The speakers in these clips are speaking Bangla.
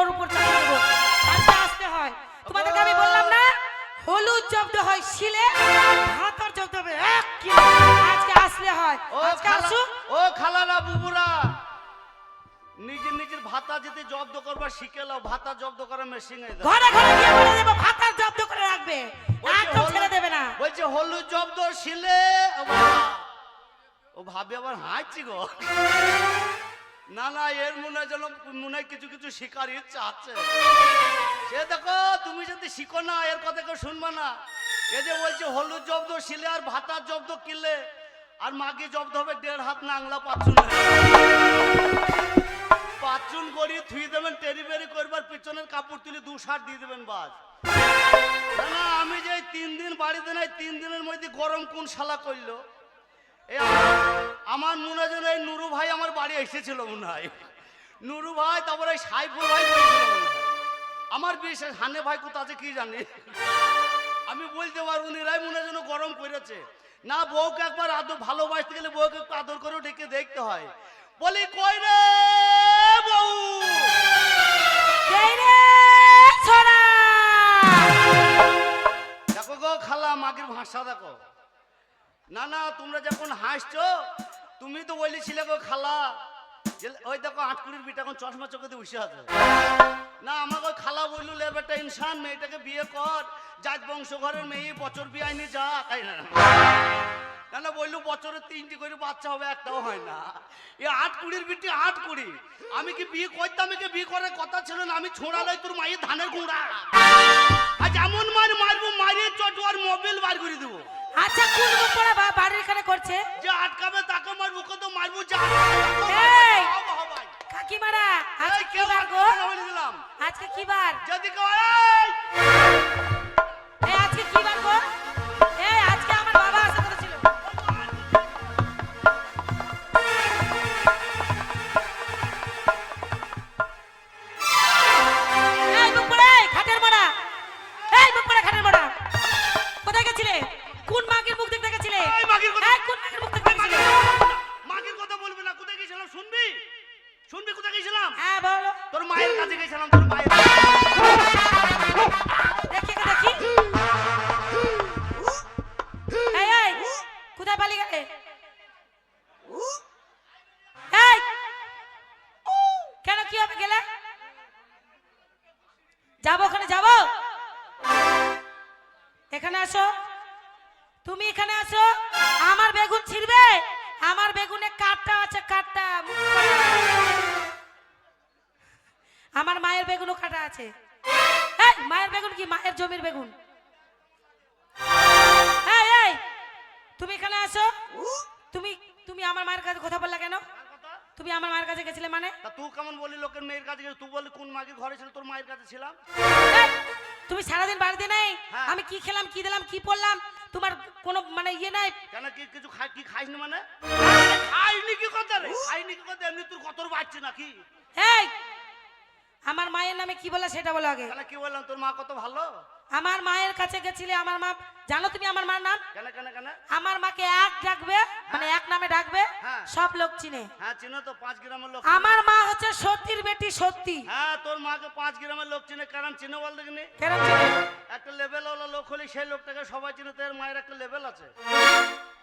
ওর উপর চাপিয়ে দেবো। আজকে আসতে হয়। তোমাদেরকে আমি বললাম না হলুদ জব্দ হয় শিলে ভাতার জব্দ হবে আজকে আসলে হয়। ও আজকে আসুক। ও খালারা বুবুরা। নিজের নিজের ভাতা যদি জব্দ করবার শিখে লাও ভাতা জব্দ করার মেশিন। ঘরে ঘরে গিয়ে বলে দেবো ভাতার জব্দ করে রাখবে। একদম ছেড়ে দেবে না। বলছে হলুদ জব্দ শিলে ও ভাবি আবার হাঁটছি গো। না না, এর মনে যেন মনে কিছু কিছু শিকার ইচ্ছা আছে। সে দেখো, তুমি যদি শিখো না, এর কথা কেউ শুনবে না। এ যে বলছে, হলুদ জব্দ শিলে আর ভাতার জব্দ কিনলে আর মাগে জব্দ হবে দেড় হাত নাংলা পাচ্ছু না পাঁচজন গড়িয়ে থুই দেবেন, টেরি বেরি করবার পিছনের কাপড় তুলে দু শার্ট দিয়ে দেবেন বাস। না আমি যে তিন দিন বাড়িতে নাই, তিন দিনের মধ্যে গরম কোন শালা করল? আমার- আমার মনে হয় এই নুরু ভাই আমার বাড়ি এসেছিল মনে হয়। নুরু ভাই তারপরে সাইফুল ভাই আমার বিশেষ হানে ভাই কোথা আছে কি জানি। আমি বলতে পারব না এরাই মনে যেন গরম করেছে। না বউকে একবার আদর ভালোবাসতে গেলে বউকে একটু আদর করে ডেকে দেখতে হয়। বলি কই রে বউ? দেখো গো খালা মাগের ভাষা দেখো। না না, তোমরা যখন হাসছো, তুমি তো বলেছিলে গো খালা। ওই দেখো আটকুড়ির বিটা এখন চশমা চোখে দিয়ে বসে আছে। না, আমাকে খালা বলল, লে বেটা ইনসান, মেয়েটাকে বিয়ে কর। জাত বংশ ঘরের মেয়ে বছর বিয়ে আইনি যা, তাই না? না না, বলল, বছরে তিনটি করে বাচ্চা হবে, একটাও হয় না। এ আট কুড়ির বিটি আট কুড়ি আমি কি বিয়ে করতাম? কি বিয়ে করার কথা ছিল না? আমি ছোড়ালাই তোর মায়ের ধানের গুঁড়া। আজ এমন মার মারবো, মারিয়ে চটু আর মোবিল বার করে দেবো। আচ্ছা কোন পড়া বাড়ির এখানে করছে? আছে? এই মায়ের বেগুন কি? মায়ের জমির বেগুন। এই এই তুমি এখানে আসো। তুমি তুমি আমার মায়ের কাছে কথা বললা কেন? তুমি আমার মায়ের কাছে গেছিলে মানে? তা তুই কেমন বলি লোকের মেয়ের কাছে গেছিস? তুই বলি কোন মাগির ঘরে ছিল? তোর মায়ের কাছে ছিলাম। তুমি সারাদিন বাড়িতে নেই? হ্যাঁ। আমি কি খেলাম কি দিলাম কি পড়লাম? তোমার কোনো মানে ইয়ে নাই? কেন কি কিছু খাই কি খাইস না মানে? খাইনি কি কথা রে? খাইনি কি কথা? এমনি তোর কত বাচ্চা নাকি? এই আমার মায়ের নামে কি বলে সেটা বলো আগে। কেন কি বললাম তোর মা কত ভালো? আমার মায়ের কাছে গেছিলে আমার মা জানো তুমি আমার মার নাম? কেন কেন কেন? আমার মাকে এক ডাকবে মানে এক নামে ডাকবে হ্যাঁ। সব লোক চিনে। হ্যাঁ চিনো তো পাঁচ গ্রামের লোক আমার মা হচ্ছে সত্যির বেটি সত্যি। হ্যাঁ তোর মাকে পাঁচ গ্রামের লোক চিনে কারণ চিনে বল দেখিনি চিনে? একটা লেভেল ওলা লোক হলে সেই লোকটাকে সবাই চিনে তো এর মায়ের একটা লেভেল আছে।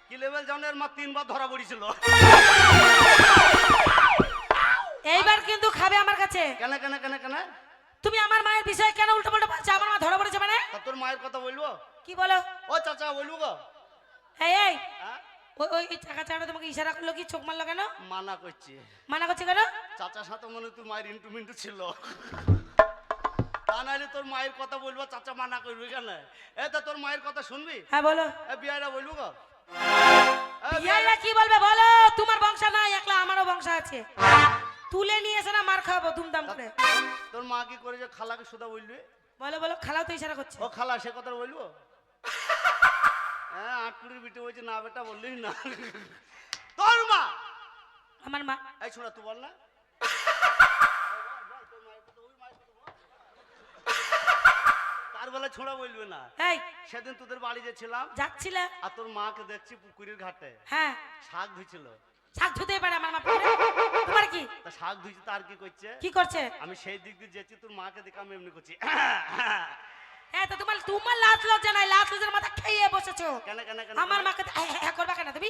কি লেভেল জানো এর মা তিনবার ধরা পড়েছিল। এইবার কিন্তু খাবে আমার কাছে। কেন কেন কেন কেন? তুমি আমার মায়ের বিষয়ে কেন উল্টো পাল্টা বলছো? আমার মা ধরা পড়েছে মানে? তোর মায়ের কথা বলব? কি বলো? ও চাচা বলব গো। এই এই। হ্যাঁ? ওই ওই চাকা চাটা তোমাকে ইশারা করল কি? চোখ মারলো কেন? মানা করছি। মানা করছে কেন? চাচার সাথে মনে তোর মায়ের ইন্টু মিন্টু ছিল। তা নাহলে তোর মায়ের কথা বলব চাচা মানা করবি কেন? এ তা তোর মায়ের কথা শুনবি? হ্যাঁ বলো। এ বিয়ারা বলব গো। ইয়াইয়া কি বলবে বলো? তোমার বংশ নাই একলা আমারও বংশ আছে। তুলে নিয়ে এসে না মার খাব দুমদাম করে। তোর মা কি করে যে খালাকে সুদা বলবি? বলো বলো খালাও তো ইশারা করছে। ও খালা সে কথা বলব? হ্যাঁ আটকুড়ির বিটে বলছে না বেটা বললিস না। তোর মা! আমার মা। এই শোনা তুই বল না। তার বেলা ছোড়া বলবে না। এই। সেদিন তোদের বাড়ি যেছিলাম যাচ্ছিলে আর তোর মাকে দেখছি পুকুরের ঘাটে। হ্যাঁ। শাক ধুছিল শাক ধুতেই পারে আমার মা তোমার কি? তা শাক ধুইছে তার কি করছে? কি করছে? আমি সেই দিক দিয়ে যেছি তোর মাকে দেখে আমি এমনি করছি। হ্যাঁ তো তোমার তোমার লাজ লজ্জা নাই লাজ লজ্জার মাথা খেয়ে বসেছো। কেন কেন কেন আমার মাকে হ্যাঁ, হ্যাঁ করবা কেন তুমি?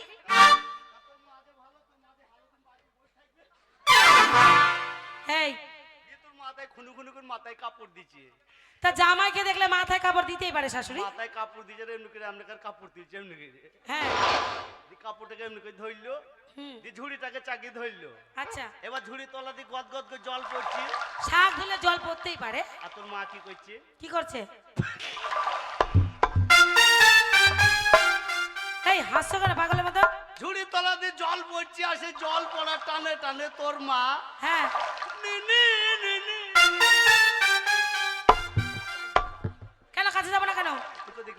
এই তোর মাথায় খুনু খুনু করে মাথায় কাপড় দিচ্ছে। তা জামাইকে দেখলে মাথায় কাপড় দিতেই পারে শাশুড়ি? মাথায় কাপড় দিচ্ছে এমনি করে করে কাপড় দিচ্ছে এমনি করে। হ্যাঁ। কাপড়টাকে এমনি করে ধরলো ঝুড়িটাকে চাকি ধরলো। আচ্ছা। এবার ঝুড়ি তলা দিয়ে গদ গদ করে জল পড়ছে। শাক জল পড়তেই পারে। আর তোর মা কি করছে? কি করছে? এই হাস্য কেন পাগলের মতো? ঝুড়ি তলা দিয়ে জল পড়ছে আর সেই জল পড়ার টানে টানে তোর মা হ্যাঁ। নিনি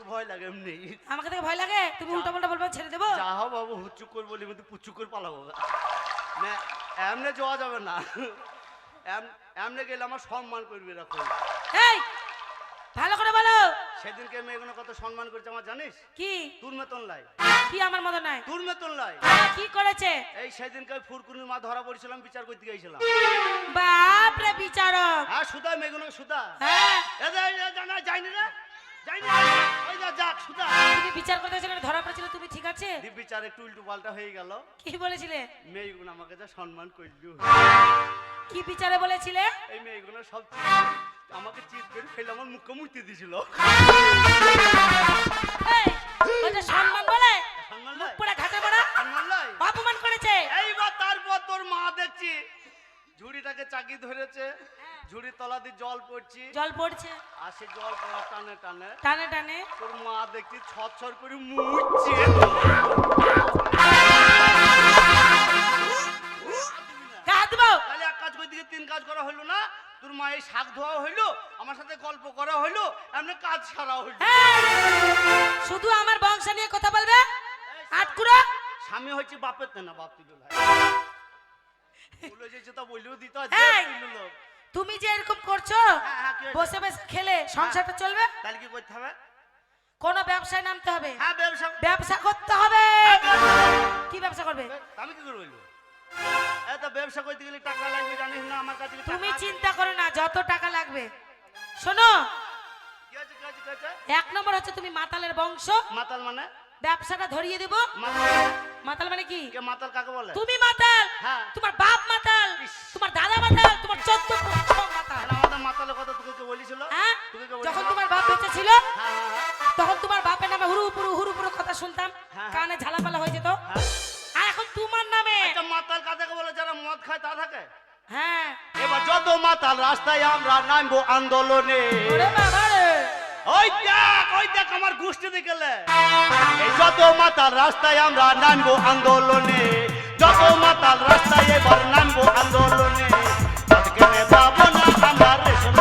ভয় লাগে এমনি। আমাকে দেখে ভয় লাগে? তুমি উল্টো পাল্টা বলবে ছেড়ে দেবো? যা হও বাবু হুচ্চুক করে বলি কিন্তু পুচ্চুক করে পালাবো। না এমনি যাওয়া যাবে না। এম- এমনি গেলে আমার সম্মান করবি রাখো এই ভালো করে বলো। সেদিনকে মেয়েগুলো কত সম্মান করছে আমার জানিস? কি? তোর মেতন লাই। কি আমার মতো নাই? তোর মেতন লাই। কি করেছে? এই সেদিনকে ফুরকুনির মা ধরা পড়েছিলাম বিচার করতে গিয়েছিলাম। বাপ রে বিচারক। হ্যাঁ সুদা মেয়েগুলো সুদা। হ্যাঁ। এ জানা যাইনি রে যাইনি ওই যা যাক সুদা। তুমি বিচার করতে ধরা পড়েছিল তুমি ঠিক আছে? দি বিচার একটু উল্টো পাল্টা হয়ে গেল। কি বলেছিলে? মেয়েগুলো আমাকে যা সম্মান করল। কি বিচারে বলেছিলে? এই মেয়েগুলো সব আমাকে চিৎ করে ফেলে আমার মুখে দিছিল। জল পড়ছে? আর সে জল পড়া টানে টানে। টানে টানে। তোর মা দেখছি ছট করে মুছছে গা তাহলে এক কাজ করে দিকে তিন কাজ করা হইল না। তোর মা এই শাক ধোয়া হইল আমার সাথে গল্প করা হইল এমনি কাজ সারা হইল শুধু আমার বংশ নিয়ে কথা বলবে? আটকুড়ো? স্বামী হচ্ছে বাপের না বাপ তুলো ভাই বলে যে তা বললেও দিত তুমি যে এরকম করছ হ্যাঁ, হ্যাঁ? বসে বসে খেলে সংসারটা চলবে? তাহলে কি করতে হবে? কোনো ব্যবসায় নামতে হবে? হ্যাঁ ব্যবসা ব্যবসা করতে হবে! কি ব্যবসা করবে? আমি কি এত ব্যবসা করতে গেলে টাকা লাগবে জানিস না? আমার কাছে তুমি চিন্তা করো না যত টাকা লাগবে। শোনো? এক নম্বর হচ্ছে তুমি মাতালের বংশ। মাতাল মানে? ব্যবসাটা ধরিয়ে দেব। মাতাল মানে? মানে কি মাতাল কাকে বলে? তুমি মাতাল! হ্যাঁ। তোমার বাপ মাতাল। তোমার দাদা মাতাল তোমার চোদ্দ মাতাল। কথা কে বলেছিল? হ্যাঁ? যখন তোমার বাপ বেঁচে ছিল হ্যাঁ হ্যাঁ তখন তোমার বাপের নামে হুরু পুরু হুরু পুরু কথা শুনতাম। কানে ঝালাপালা হয়ে যেত। আর এখন তোমার নামে। মাতাল কাদেরকে বলে যারা মদ খায় তা থাকে? হ্যাঁ। এবার যত মাতাল রাস্তায় আমরা নামবো আন্দোলনে। ওই দেখ ওই দেখ আমার গোষ্ঠী দিকেলে এই যত মাতাল রাস্তায় আমরা নামবো আন্দোলনে। যত মাতাল রাস্তায় এবার নামবো আন্দোলনে আজকে কেনে পাবো না আমরা রেশন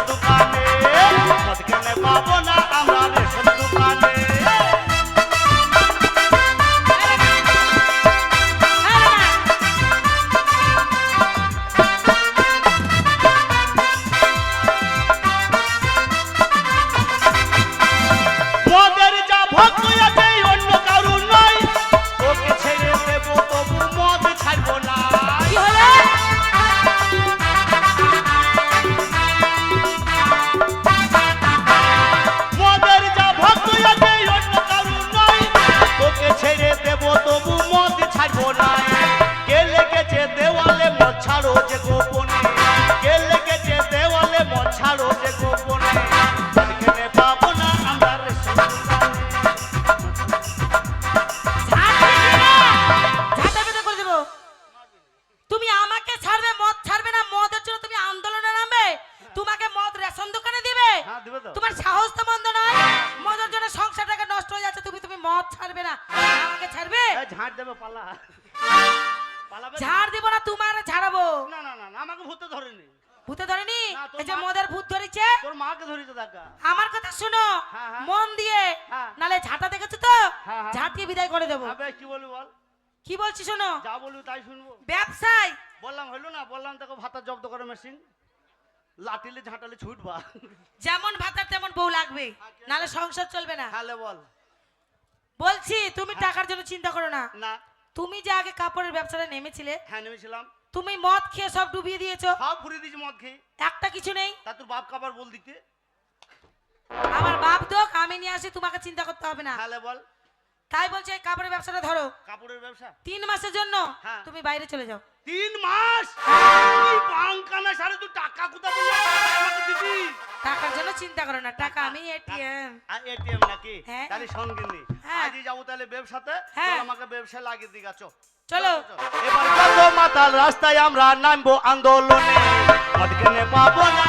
যে গোপনে। দেওয়ালে যে গোপনে। তুমি আমাকে ছাড়বে মদ ছাড়বে না মদের জন্য তুমি আন্দোলনে নামবে। তোমাকে মদ রেশন দোকানে দিবে। হ্যাঁ তোমার সাহস তো মন্দ নয়। মদের জন্য সংসারটাকে নষ্ট হয়ে যাচ্ছে তুমি তুমি মদ ছাড়বে না। আমাকে ছাড়বে? ঝাঁট দেবে পালা। ঝাড় দিব না তোমার ঝাড়াবো। না না না আমাকে ভূতে ধরেনি। ভূতে ধরেনি? এই যে মদের ভূত ধরেছে? তোর মাকে ধরেছে দেখা আমার কথা শুনো হ্যাঁ, হ্যাঁ। মন দিয়ে। হ্যাঁ। নালে ঝাঁটা দেখেছ তো। ঝাঁটিয়ে বিদায় করে দেবো। আবে কি বলবি বল? কি বলছি শোনো? যা বলবি তাই শুনব। ব্যবসায়। বললাম হইল না বললাম তোকে ভাতা জব্দ করে মেশিন লাটিলে ঝাঁটালে ছুটবা। যেমন ভাতার তেমন বউ লাগবে। নালে সংসার চলবে না। হ্যালে বল। বলছি তুমি টাকার জন্য চিন্তা করো না। না। তুমি যে আগে কাপড়ের ব্যবসাটা নেমেছিলে হ্যাঁ নেমেছিলাম। তুমি মদ খেয়ে সব ডুবিয়ে দিয়েছ। সব ঘুরে দিয়েছি মদ খেয়ে। একটা কিছু নেই। তা তোর বাপ কাপড় বল দিতে। আমার বাপ দোক আমি নিয়ে আসি তোমাকে চিন্তা করতে হবে না। তাহলে বল। তাই বলছে এই কাপড়ের ব্যবসাটা ধরো। কাপড়ের ব্যবসা? তিন মাসের জন্য হ্যাঁ। তুমি বাইরে চলে যাও। তিন মাস? তুই বাঙ্কানা সারে তুই টাকা কোথা থেকে আমাকে দিবি টাকার জন্য চিন্তা করো না টাকা আমি এটিএম এটিএম নাকি? হ্যাঁ। তাহলে সঙ্গে নি হ্যাঁ। আজই যাব তাহলে ব্যবসাতে হ্যাঁ। আমাকে ব্যবসা লাগিয়ে দিগা চো। চলো। এবার যাব মাতাল রাস্তায় আমরা নামবো আন্দোলনে। মদ কিনে পাবো না।